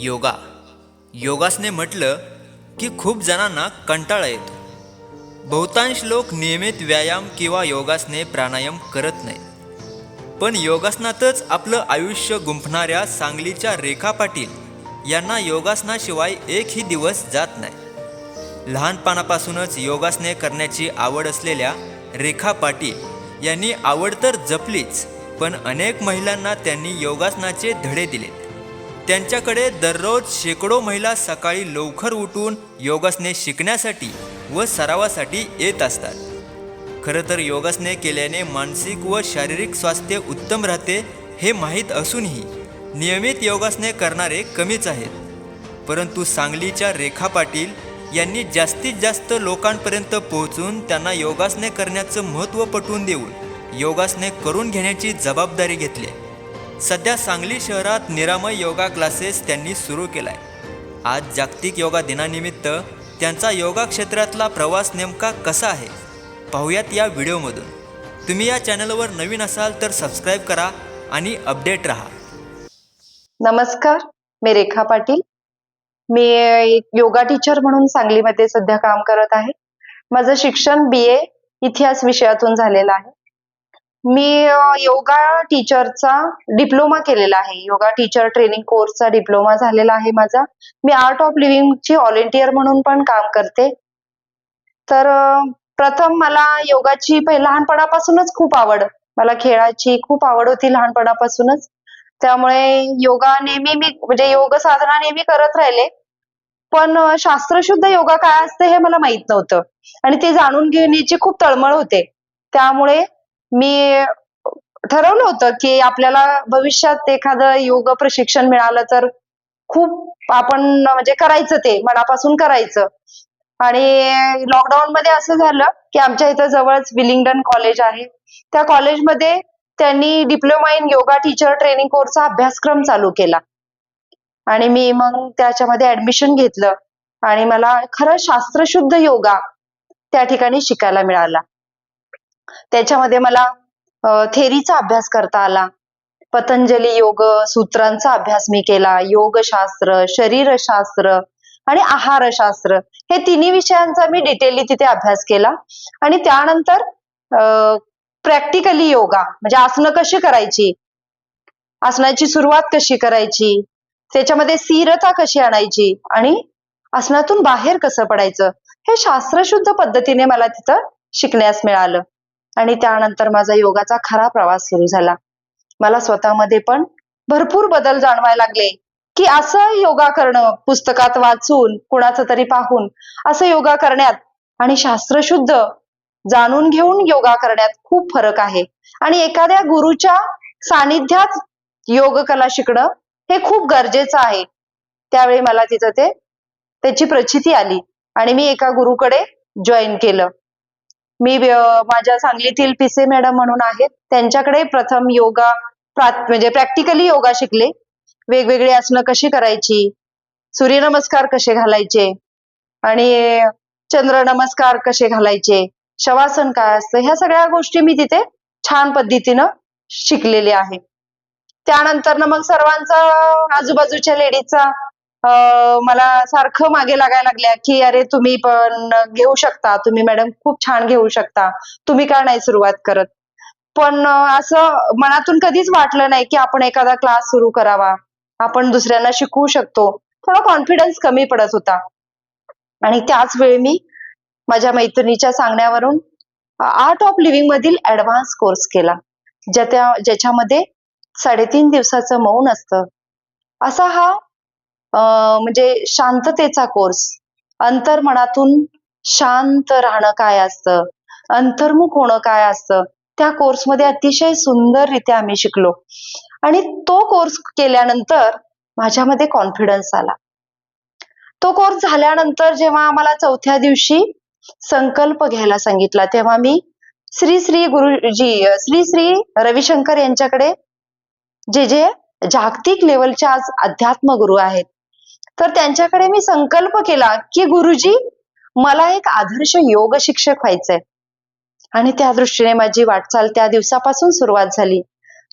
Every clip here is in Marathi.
योगा. योगासने म्हटलं की खूप जणांना कंटाळा येतो. बहुतांश लोक नियमित व्यायाम किंवा योगासने प्राणायाम करत नाहीत. पण योगासनातच आपलं आयुष्य गुंफणाऱ्या सांगलीच्या रेखा पाटील यांना योगासनाशिवाय एकही दिवस जात नाही. लहानपणापासूनच योगासने करण्याची आवड असलेल्या रेखा पाटील यांनी आवड तर जपलीच पण अनेक महिलांना त्यांनी योगासनाचे धडे दिलेत. त्यांच्याकडे दररोज शेकडो महिला सकाळी लवकर उठून योगासने शिकण्यासाठी व सरावासाठी येत असतात खरं तर योगासने केल्याने मानसिक व शारीरिक स्वास्थ्य उत्तम राहते हे माहीत असूनही नियमित योगासने करणारे कमीच आहेत परंतु सांगलीच्या रेखा पाटील यांनी जास्तीत जास्त लोकांपर्यंत पोहोचून त्यांना योगासने करण्याचं महत्त्व पटवून देऊन योगासने करून घेण्याची जबाबदारी घेतली आहे. सध्या सांगली शहरात निरामय योगा क्लासेस त्यांनी सुरू केलाय. आज जागतिक योगा दिनानिमित्त त्यांचा योगा क्षेत्रातला प्रवास नेमका कसा आहे? पाहूयात या व्हिडिओमधून. तुम्ही या चॅनलवर नवीन असाल तर सबस्क्राईब करा आणि अपडेट राहा. नमस्कार मी रेखा पाटील. मी एक योगा टीचर म्हणून सांगलीमध्ये सध्या काम करत आहे. माझं शिक्षण बी ए इतिहास विषयातून झालेलं आहे. मी योगा टीचरचा डिप्लोमा केलेला आहे. योगा टीचर ट्रेनिंग कोर्सचा डिप्लोमा झालेला आहे माझा. मी आर्ट ऑफ लिव्हिंगची व्हॉलेंटियर म्हणून पण काम करते. तर प्रथम मला योगाची लहानपणापासूनच खूप आवड. मला खेळाची खूप आवड होती लहानपणापासूनच. त्यामुळे योगा नेहमी मी म्हणजे योग साधना नेहमी करत राहिले. पण शास्त्रशुद्ध योगा काय असते हे मला माहीत नव्हतं. आणि ते जाणून घेण्याची खूप तळमळ होते. त्यामुळे मी ठरवलं होतं की आपल्याला भविष्यात एखादं योग प्रशिक्षण मिळालं तर खूप आपण म्हणजे करायचं ते मनापासून करायचं. आणि लॉकडाऊन मध्ये असं झालं की आमच्या इथं जवळच विलिंग्डन कॉलेज आहे. त्या कॉलेजमध्ये त्यांनी diploma in yoga teacher training कोर्सचा अभ्यासक्रम चालू केला. आणि मी मग त्याच्यामध्ये ऍडमिशन घेतलं आणि मला खरं शास्त्रशुद्ध योगा त्या ठिकाणी शिकायला मिळाला. त्याच्यामध्ये मला थेरीचा अभ्यास करता आला. पतंजली योग सूत्रांचा अभ्यास मी केला. योगशास्त्र शरीरशास्त्र आणि आहारशास्त्र हे तिन्ही विषयांचा मी डिटेली तिथे अभ्यास केला. आणि त्यानंतर प्रॅक्टिकली योगा म्हणजे आसनं कशी करायची? आसनाची सुरुवात कशी करायची? त्याच्यामध्ये स्थिरता कशी आणायची? आणि आसनातून बाहेर कसं पडायचं? हे शास्त्रशुद्ध पद्धतीने मला तिथं शिकण्यास मिळालं. आणि त्यानंतर माझा योगाचा खरा प्रवास सुरू झाला. मला स्वतःमध्ये पण भरपूर बदल जाणवायला लागले की असं योगा करणं पुस्तकात वाचून कुणाचं तरी पाहून असं योगा करण्यात आणि शास्त्रशुद्ध जाणून घेऊन योगा करण्यात खूप फरक आहे. आणि एखाद्या गुरुच्या सानिध्यात योग कला शिकणं हे खूप गरजेचं आहे. त्यावेळी मला तिथं ते त्याची प्रचिती आली आणि मी एका गुरुकडे जॉईन केलं. मी माझ्या सांगलीतील पिसे मॅडम म्हणून आहेत. त्यांच्याकडे प्रथम योगा म्हणजे प्रॅक्टिकली योगा शिकले. वेगवेगळी आसनं कशी करायची? सूर्यनमस्कार कसे घालायचे? आणि चंद्र नमस्कार कसे घालायचे? शवासन काय असतं? ह्या सगळ्या गोष्टी मी तिथे छान पद्धतीनं शिकलेले आहे. त्यानंतर मग सर्वांचा आजूबाजूच्या लेडीजचा मला सारखं मागे लागायला लागल्या की अरे तुम्ही पण घेऊ शकता. तुम्ही मॅडम खूप छान घेऊ शकता. तुम्ही का नाही सुरुवात करत? पण असं मनातून कधीच वाटलं नाही की आपण एखादा क्लास सुरू करावा. आपण दुसऱ्यांना शिकवू शकतो. थोडा कॉन्फिडन्स कमी पडत होता. आणि त्याच वेळी मी माझ्या मैत्रिणीच्या सांगण्यावरून आर्ट ऑफ लिव्हिंग मधील ऍडव्हान्स कोर्स केला ज्या त्या ज्याच्यामध्ये साडेतीन दिवसाचं मौन असतं. असा हा म्हणजे शांततेचा कोर्स अंतर्मनातून शांत राहणं काय असतं? अंतर्मुख होणं काय असतं? त्या कोर्समध्ये अतिशय सुंदररित्या आम्ही शिकलो. आणि तो कोर्स केल्यानंतर माझ्यामध्ये कॉन्फिडन्स आला. तो कोर्स झाल्यानंतर जेव्हा आम्हाला चौथ्या दिवशी संकल्प घ्यायला सांगितला तेव्हा मी श्री श्री गुरुजी श्री श्री रविशंकर यांच्याकडे जे जे जागतिक लेवलचे आज अध्यात्म गुरु आहेत तर त्यांच्याकडे मी संकल्प केला की गुरुजी मला एक आदर्श योग शिक्षक व्हायचंय. आणि त्या दृष्टीने माझी वाटचाल त्या दिवसापासून सुरुवात झाली.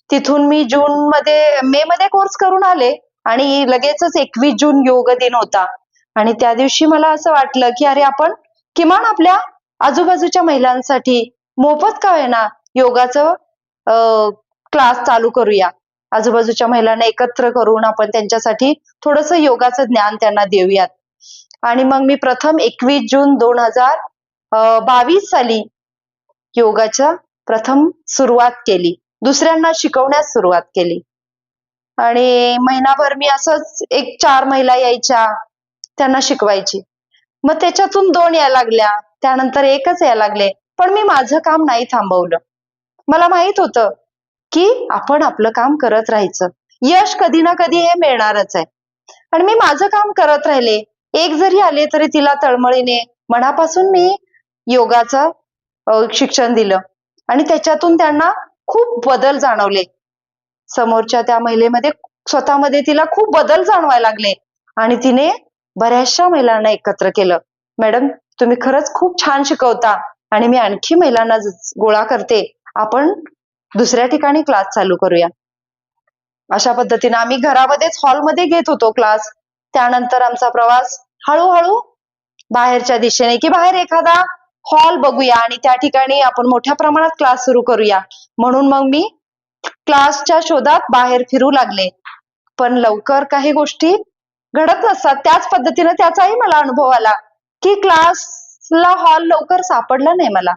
तिथून मी जून मध्ये मे मध्ये कोर्स करून आले आणि लगेचच एकवीस जून योग दिन होता. आणि त्या दिवशी मला असं वाटलं की अरे आपण किमान आपल्या आजूबाजूच्या महिलांसाठी मोफत का ना योगाचं क्लास चालू करूया. आजूबाजूच्या महिलांना एकत्र करून आपण त्यांच्यासाठी थोडस योगाचं ज्ञान त्यांना देऊयात. आणि मग मी प्रथम एकवीस जून दोन हजार बावीस साली योगाच्या प्रथम सुरुवात केली. दुसऱ्यांना शिकवण्यास सुरुवात केली. आणि महिनाभर मी असंच एक चार महिला यायच्या त्यांना शिकवायची. मग त्याच्यातून दोन यायला लागल्या त्यानंतर एकच यायला लागले. पण मी माझं काम नाही थांबवलं. मला माहीत होतं की आपण आपलं काम करत राहायचं. यश कधी ना कधी हे मिळणारच आहे. आणि मी माझं काम करत राहिले. एक जरी आले तरी तिला तळमळीने मनापासून मी योगाचं शिक्षण दिलं. आणि त्याच्यातून त्यांना खूप बदल जाणवले. समोरच्या त्या महिलेमध्ये स्वतःमध्ये तिला खूप बदल जाणवायला लागले. आणि तिने बऱ्याचशा महिलांना एकत्र केलं. मॅडम तुम्ही खरंच खूप छान शिकवता आणि मी आणखी महिलांना गोळा करते. आपण दुसऱ्या ठिकाणी क्लास चालू करूया. अशा पद्धतीने आम्ही घरामध्येच हॉलमध्ये घेत होतो क्लास त्यानंतर आमचा प्रवास हळूहळू बाहेरच्या दिशेने की बाहेर एखादा हॉल बघूया आणि त्या ठिकाणी आपण मोठ्या प्रमाणात क्लास सुरू करूया. म्हणून मग मी क्लासच्या शोधात बाहेर फिरू लागले. पण लवकर काही गोष्टी घडत नसतात. त्याच पद्धतीने त्याचाही मला अनुभव आला की क्लासला हॉल लवकर सापडला नाही मला.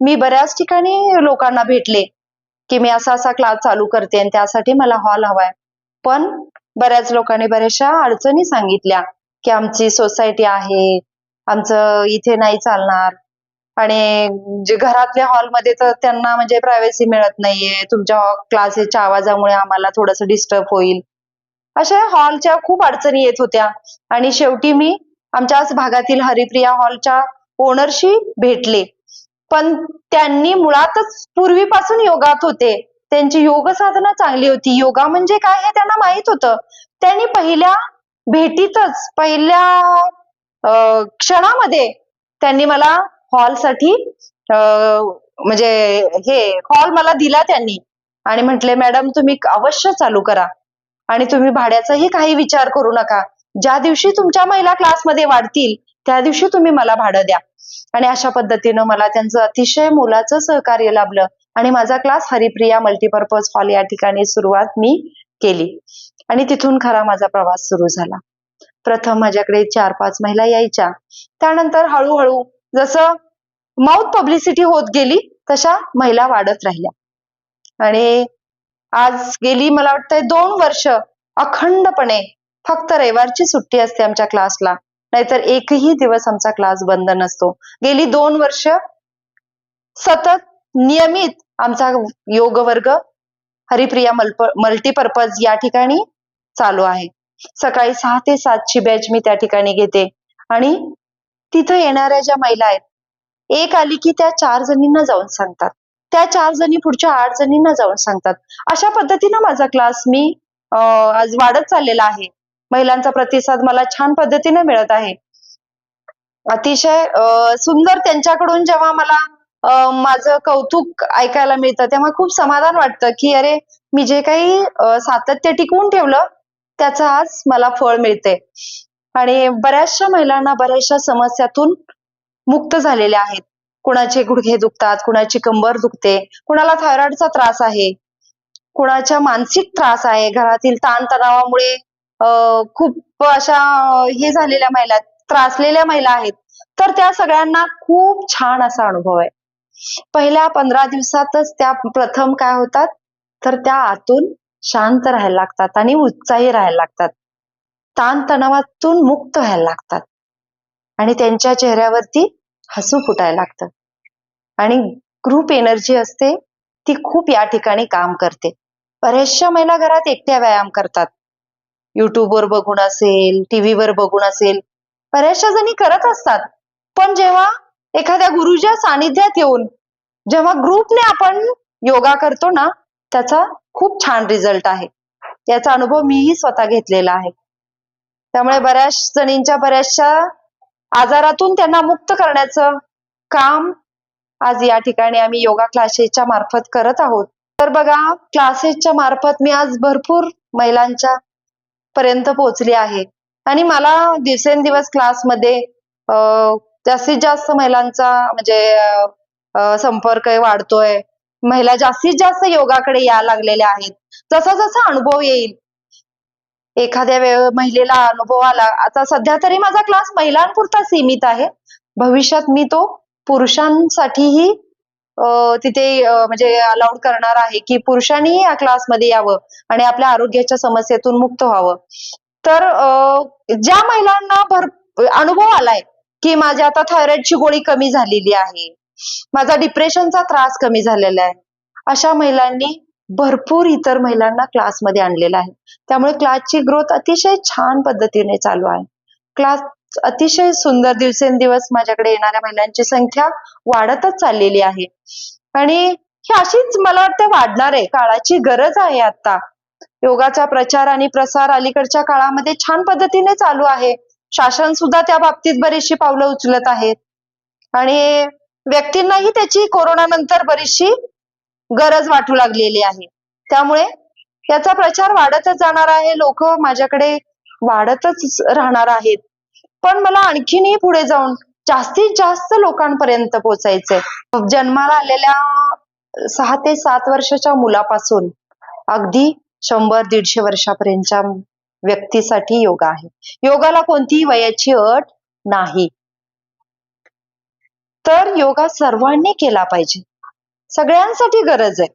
मी बऱ्याच ठिकाणी लोकांना भेटले. की मी असा असा क्लास चालू करते आणि त्यासाठी मला हॉल हवाय. पण बऱ्याच लोकांनी बऱ्याचशा अडचणी सांगितल्या की आमची सोसायटी आहे आमचं इथे नाही चालणार. आणि जे घरातल्या हॉलमध्ये तर त्यांना म्हणजे प्रायव्हसी मिळत नाहीये. तुमच्या क्लासेसच्या आवाजामुळे आम्हाला थोडंसं डिस्टर्ब होईल. अशा हॉलच्या खूप अडचणी येत होत्या. आणि शेवटी मी आमच्याच भागातील हरिप्रिया हॉलच्या ओनरशी भेटले. पण त्यांनी मुळातच पूर्वीपासून योगात होते. त्यांची योग साधना चांगली होती. योगा म्हणजे काय हे त्यांना माहीत होतं. त्यांनी पहिल्या भेटीतच पहिल्या क्षणामध्ये त्यांनी मला हॉलसाठी म्हणजे हे हॉल मला दिला त्यांनी. आणि म्हटले मॅडम तुम्ही अवश्य चालू करा. आणि तुम्ही भाड्याचाही काही विचार करू नका. ज्या दिवशी तुमच्या महिला क्लासमध्ये वाढतील त्या दिवशी तुम्ही मला भाडं द्या. आणि अशा पद्धतीनं मला त्यांचं अतिशय मोलाचं सहकार्य लाभलं. आणि माझा क्लास हरिप्रिया मल्टीपर्पज हॉल या ठिकाणी सुरुवात मी केली. आणि तिथून खरा माझा प्रवास सुरू झाला. प्रथम माझ्याकडे चार पाच महिला यायच्या. त्यानंतर हळूहळू जसं माउथ पब्लिसिटी होत गेली तशा महिला वाढत राहिल्या. आणि आज गेली मला वाटतंय दोन वर्ष अखंडपणे फक्त रविवारची सुट्टी असते आमच्या क्लासला नाहीतर एकही दिवस आमचा क्लास बंद नसतो. गेली दोन वर्ष सतत नियमित आमचा योग वर्ग हरिप्रिया मल्प मल्टीपर्पज या ठिकाणी चालू आहे. सकाळी सहा ते सातची बॅच मी त्या ठिकाणी घेते. आणि तिथं येणाऱ्या ज्या महिला आहेत एक आली की त्या चार जणींना जाऊन सांगतात. त्या चार जणी पुढच्या आठ जणींना जाऊन सांगतात. अशा पद्धतीनं माझा क्लास मी अं, आज वाढत चाललेला आहे. महिलांचा प्रतिसाद मला छान पद्धतीने मिळत आहे. अतिशय सुंदर त्यांच्याकडून जेव्हा मला माझं कौतुक ऐकायला मिळतं तेव्हा खूप समाधान वाटतं की अरे मी जे काही सातत्य टिकवून ठेवलं त्याचं आज मला फळ मिळते आणि बऱ्याचशा महिलांना बऱ्याचशा समस्यातून मुक्त झालेल्या आहेत. कुणाचे गुडघे दुखतात कुणाची कंबर दुखते कुणाला थायरॉइडचा त्रास आहे कुणाच्या मानसिक त्रास आहे घरातील ताणतणावामुळे खूप अशा हे झालेल्या महिला त्रासलेल्या महिला आहेत. तर त्या सगळ्यांना खूप छान असा अनुभव आहे. पहिल्या पंधरा दिवसातच त्या प्रथम काय होतात? तर त्या आतून शांत राहायला लागतात आणि उत्साही राहायला लागतात. ताणतणावातून मुक्त व्हायला लागतात. आणि त्यांच्या चेहऱ्यावरती हसू फुटायला लागतं. आणि ग्रुप एनर्जी असते ती खूप या ठिकाणी काम करते. बऱ्याचशा महिला घरात एकट्या व्यायाम करतात. युट्यूबवर बघून असेल टीव्हीवर बघून असेल बऱ्याचशा जणी करत असतात. पण जेव्हा एखाद्या गुरुच्या सानिध्यात येऊन जेव्हा ग्रुपने आपण योगा करतो ना त्याचा खूप छान रिझल्ट आहे. याचा अनुभव मीही स्वतः घेतलेला आहे. त्यामुळे बऱ्याच जणींच्या बऱ्याचशा आजारातून त्यांना मुक्त करण्याचं काम आज या ठिकाणी आम्ही योगा क्लासेसच्या मार्फत करत आहोत. तर बघा क्लासेसच्या मार्फत मी आज भरपूर महिलांच्या पर्यंत पोहोचली आहे. आणि मला दिवसेंदिवस क्लासमध्ये जास्तीत जास्त महिलांचा म्हणजे संपर्क वाढतोय. महिला जास्तीत जास्त योगाकडे यायला लागलेल्या आहेत. जसा जसा अनुभव येईल एखाद्या वेळ महिलेला अनुभव आला आता सध्या तरी माझा क्लास महिलांपुरता सीमित आहे. भविष्यात मी तो पुरुषांसाठीही तिथे म्हणजे अलाउड करणार आहे की पुरुषांनीही या क्लासमध्ये यावं आणि आपल्या आरोग्याच्या समस्येतून मुक्त व्हावं. तर ज्या महिलांना भर अनुभव आलाय की माझी आता थायरॉइडची गोळी कमी झालेली आहे माझा डिप्रेशनचा त्रास कमी झालेला आहे अशा महिलांनी भरपूर इतर महिलांना क्लासमध्ये आणलेला आहे. त्यामुळे क्लासची ग्रोथ अतिशय छान पद्धतीने चालू आहे. क्लास अतिशय सुंदर दिवसेंदिवस माझ्याकडे येणाऱ्या महिलांची संख्या वाढतच चाललेली आहे. आणि ही अशीच मला वाटतं वाढणार आहे. काळाची गरज आहे आता. योगाचा प्रचार आणि प्रसार अलीकडच्या काळामध्ये छान पद्धतीने चालू आहे. शासन सुद्धा त्या बाबतीत बरीचशी पावलं उचलत आहेत. आणि व्यक्तींनाही त्याची कोरोनानंतर बरीचशी गरज वाटू लागलेली आहे. त्यामुळे याचा प्रचार वाढतच जाणार आहे. लोक माझ्याकडे वाढतच राहणार आहेत. पण मला आणखीनही पुढे जाऊन जास्तीत जास्त लोकांपर्यंत पोहोचायचंय. जन्माला आलेल्या सहा ते सात वर्षाच्या मुलापासून अगदी शंभर दीडशे वर्षापर्यंतच्या व्यक्तीसाठी योगा आहे. योगाला कोणतीही वयाची अट नाही. तर योगा सर्वांनी केला पाहिजे. सगळ्यांसाठी गरज आहे.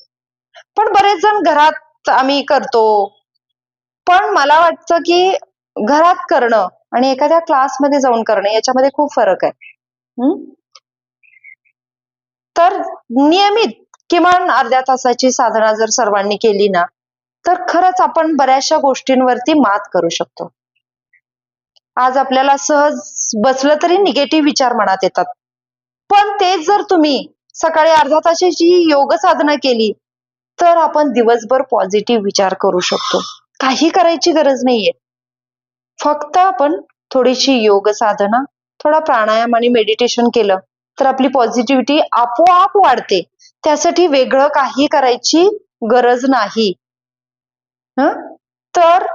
पण बरेच जण घरात आम्ही करतो. पण मला वाटतं की घरात करणं आणि एखाद्या क्लासमध्ये जाऊन करणे याच्यामध्ये खूप फरक आहे. हम्म? तर नियमित किमान अर्ध्या तासाची साधना जर सर्वांनी केली ना तर खरंच आपण बऱ्याचशा गोष्टींवरती मात करू शकतो. आज आपल्याला सहज बसलं तरी निगेटिव्ह विचार मनात येतात. पण तेच जर तुम्ही सकाळी अर्धा तासाची योग साधना केली तर आपण दिवसभर पॉझिटिव्ह विचार करू शकतो. काही करायची गरज नाहीये. फक्त आपण थोडीशी योग साधना थोडा प्राणायाम आणि मेडिटेशन केलं तर आपली पॉझिटिव्हिटी आपोआप वाढते. त्यासाठी वेगळं काही करायची गरज नाही. हं? तर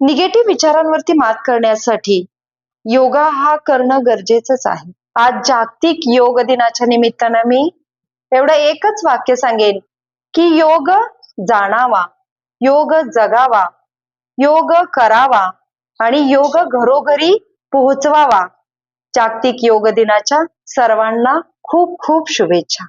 निगेटिव्ह विचारांवरती मात करण्यासाठी योगा हा करणं गरजेचंच आहे. आज जागतिक योग दिनाच्या निमित्तानं मी एवढं एकच वाक्य सांगेन की योग जाणावा योग जगावा योग करावा. आणि योग घरोघरी पोहोचवावा. जागतिक योग दिनाच्या सर्वांना खूप खूप शुभेच्छा.